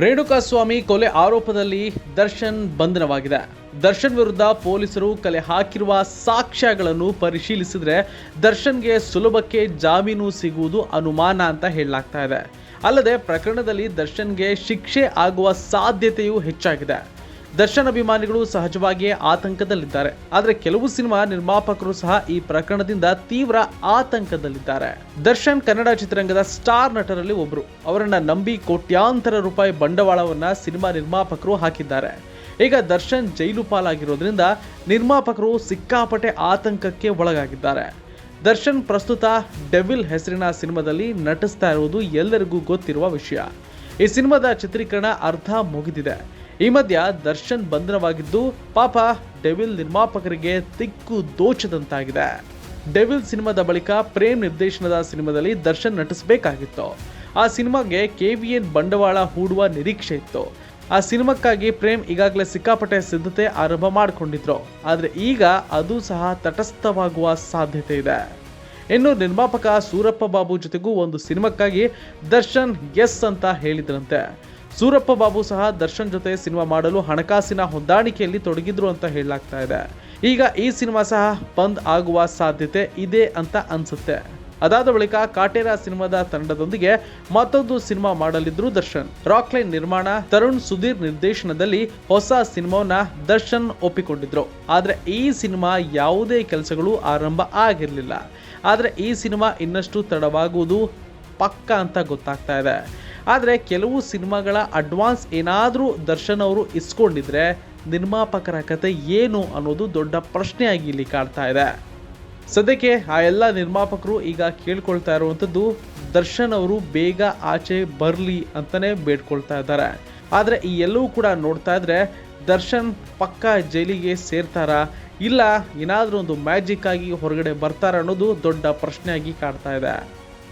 ರೇಣುಕಾಸ್ವಾಮಿ ಕೊಲೆ ಆರೋಪದಲ್ಲಿ ದರ್ಶನ್ ಬಂಧನವಾಗಿದೆ. ದರ್ಶನ್ ವಿರುದ್ಧ ಪೊಲೀಸರು ಕಲೆ ಹಾಕಿರುವ ಸಾಕ್ಷ್ಯಗಳನ್ನು ಪರಿಶೀಲಿಸಿದ್ರೆ ದರ್ಶನ್ಗೆ ಸುಲಭಕ್ಕೆ ಜಾಮೀನು ಸಿಗುವುದು ಅನುಮಾನ ಅಂತ ಹೇಳಲಾಗ್ತಾ ಇದೆ. ಅಲ್ಲದೆ ಪ್ರಕರಣದಲ್ಲಿ ದರ್ಶನ್ಗೆ ಶಿಕ್ಷೆ ಆಗುವ ಸಾಧ್ಯತೆಯೂ ಹೆಚ್ಚಾಗಿದೆ. ದರ್ಶನ್ ಅಭಿಮಾನಿಗಳು ಸಹಜವಾಗಿಯೇ ಆತಂಕದಲ್ಲಿದ್ದಾರೆ. ಆದರೆ ಕೆಲವು ಸಿನಿಮಾ ನಿರ್ಮಾಪಕರು ಸಹ ಈ ಪ್ರಕರಣದಿಂದ ತೀವ್ರ ಆತಂಕದಲ್ಲಿದ್ದಾರೆ. ದರ್ಶನ್ ಕನ್ನಡ ಚಿತ್ರರಂಗದ ಸ್ಟಾರ್ ನಟರಲ್ಲಿ ಒಬ್ರು. ಅವರನ್ನ ನಂಬಿ ಕೋಟ್ಯಾಂತರ ರೂಪಾಯಿ ಬಂಡವಾಳವನ್ನ ಸಿನಿಮಾ ನಿರ್ಮಾಪಕರು ಹಾಕಿದ್ದಾರೆ. ಈಗ ದರ್ಶನ್ ಜೈಲು ಪಾಲಾಗಿರೋದ್ರಿಂದ ನಿರ್ಮಾಪಕರು ಸಿಕ್ಕಾಪಟ್ಟೆ ಆತಂಕಕ್ಕೆ ಒಳಗಾಗಿದ್ದಾರೆ. ದರ್ಶನ್ ಪ್ರಸ್ತುತ ಡೆವಿಲ್ ಹೆಸರಿನ ಸಿನಿಮಾದಲ್ಲಿ ನಟಿಸ್ತಾ ಇರುವುದು ಎಲ್ಲರಿಗೂ ಗೊತ್ತಿರುವ ವಿಷಯ. ಈ ಸಿನಿಮಾದ ಚಿತ್ರೀಕರಣ ಅರ್ಧ ಮುಗಿದಿದೆ. ಈ ಮಧ್ಯ ದರ್ಶನ್ ಬಂಧನವಾಗಿದ್ದು ಪಾಪ ಡೆವಿಲ್ ನಿರ್ಮಾಪಕರಿಗೆ ತಿಕ್ಕು ದೋಚದಂತಾಗಿದೆ. ಡೆವಿಲ್ ಸಿನಿಮಾದ ಬಳಿಕ ಪ್ರೇಮ್ ನಿರ್ದೇಶನದ ಸಿನಿಮಾದಲ್ಲಿ ದರ್ಶನ್ ನಟಿಸಬೇಕಾಗಿತ್ತು. ಆ ಸಿನಿಮಾಗೆ ಎನ್ ಬಂಡವಾಳ ಹೂಡುವ ನಿರೀಕ್ಷೆ ಇತ್ತು. ಆ ಸಿನಿಮಾಕ್ಕಾಗಿ ಪ್ರೇಮ್ ಈಗಾಗಲೇ ಸಿಕ್ಕಾಪಟ್ಟೆ ಸಿದ್ಧತೆ ಆರಂಭ ಮಾಡಿಕೊಂಡಿದ್ರು. ಆದರೆ ಈಗ ಅದು ಸಹ ತಟಸ್ಥವಾಗುವ ಸಾಧ್ಯತೆ ಇದೆ. ಇನ್ನು ನಿರ್ಮಾಪಕ ಸೂರಪ್ಪ ಬಾಬು ಜೊತೆಗೂ ಒಂದು ಸಿನಿಮಾಕ್ಕಾಗಿ ದರ್ಶನ್ ಎಸ್ ಅಂತ ಹೇಳಿದ್ರಂತೆ. ಸೂರಪ್ಪ ಬಾಬು ಸಹ ದರ್ಶನ್ ಜೊತೆ ಸಿನಿಮಾ ಮಾಡಲು ಹಣಕಾಸಿನ ಹೊಂದಾಣಿಕೆಯಲ್ಲಿ ತೊಡಗಿದ್ರು ಅಂತ ಹೇಳಲಾಗ್ತಾ ಇದೆ. ಈಗ ಈ ಸಿನಿಮಾ ಸಹ ಬಂದ್ ಆಗುವ ಸಾಧ್ಯತೆ ಇದೆ ಅಂತ ಅನ್ಸುತ್ತೆ. ಅದಾದ ಬಳಿಕ ಕಾಟೇರ ಸಿನಿಮಾದ ತಂಡದೊಂದಿಗೆ ಮತ್ತೊಂದು ಸಿನಿಮಾ ಮಾಡಲಿದ್ರು ದರ್ಶನ್. ರಾಕ್ಲೈನ್ ನಿರ್ಮಾಣ, ತರುಣ್ ಸುಧೀರ್ ನಿರ್ದೇಶನದಲ್ಲಿ ಹೊಸ ಸಿನಿಮಾವನ್ನ ದರ್ಶನ್ ಒಪ್ಪಿಕೊಂಡಿದ್ರು. ಆದ್ರೆ ಈ ಸಿನಿಮಾ ಯಾವುದೇ ಕೆಲಸಗಳು ಆರಂಭ ಆಗಿರಲಿಲ್ಲ. ಆದ್ರೆ ಈ ಸಿನಿಮಾ ಇನ್ನಷ್ಟು ತಡವಾಗುವುದು ಪಕ್ಕ ಅಂತ ಗೊತ್ತಾಗ್ತಾ ಇದೆ. ಆದರೆ ಕೆಲವು ಸಿನಿಮಾಗಳ ಅಡ್ವಾನ್ಸ್ ಏನಾದರೂ ದರ್ಶನ್ ಅವರು ಇಸ್ಕೊಂಡಿದ್ರೆ ನಿರ್ಮಾಪಕರ ಕತೆ ಏನು ಅನ್ನೋದು ದೊಡ್ಡ ಪ್ರಶ್ನೆಯಾಗಿ ಇಲ್ಲಿ ಕಾಡ್ತಾ ಇದೆ. ಸದ್ಯಕ್ಕೆ ಆ ಎಲ್ಲ ನಿರ್ಮಾಪಕರು ಈಗ ಕೇಳ್ಕೊಳ್ತಾ ಇರುವಂಥದ್ದು ದರ್ಶನ್ ಅವರು ಬೇಗ ಆಚೆ ಬರಲಿ ಅಂತಲೇ ಬೇಡ್ಕೊಳ್ತಾ ಇದ್ದಾರೆ. ಆದರೆ ಈ ಎಲ್ಲವೂ ಕೂಡ ನೋಡ್ತಾ ಇದ್ರೆ ದರ್ಶನ್ ಪಕ್ಕ ಜೈಲಿಗೆ ಸೇರ್ತಾರಾ? ಇಲ್ಲ ಏನಾದರೂ ಒಂದು ಮ್ಯಾಜಿಕ್ ಆಗಿ ಹೊರಗಡೆ ಬರ್ತಾರ ಅನ್ನೋದು ದೊಡ್ಡ ಪ್ರಶ್ನೆಯಾಗಿ ಕಾಡ್ತಾ ಇದೆ.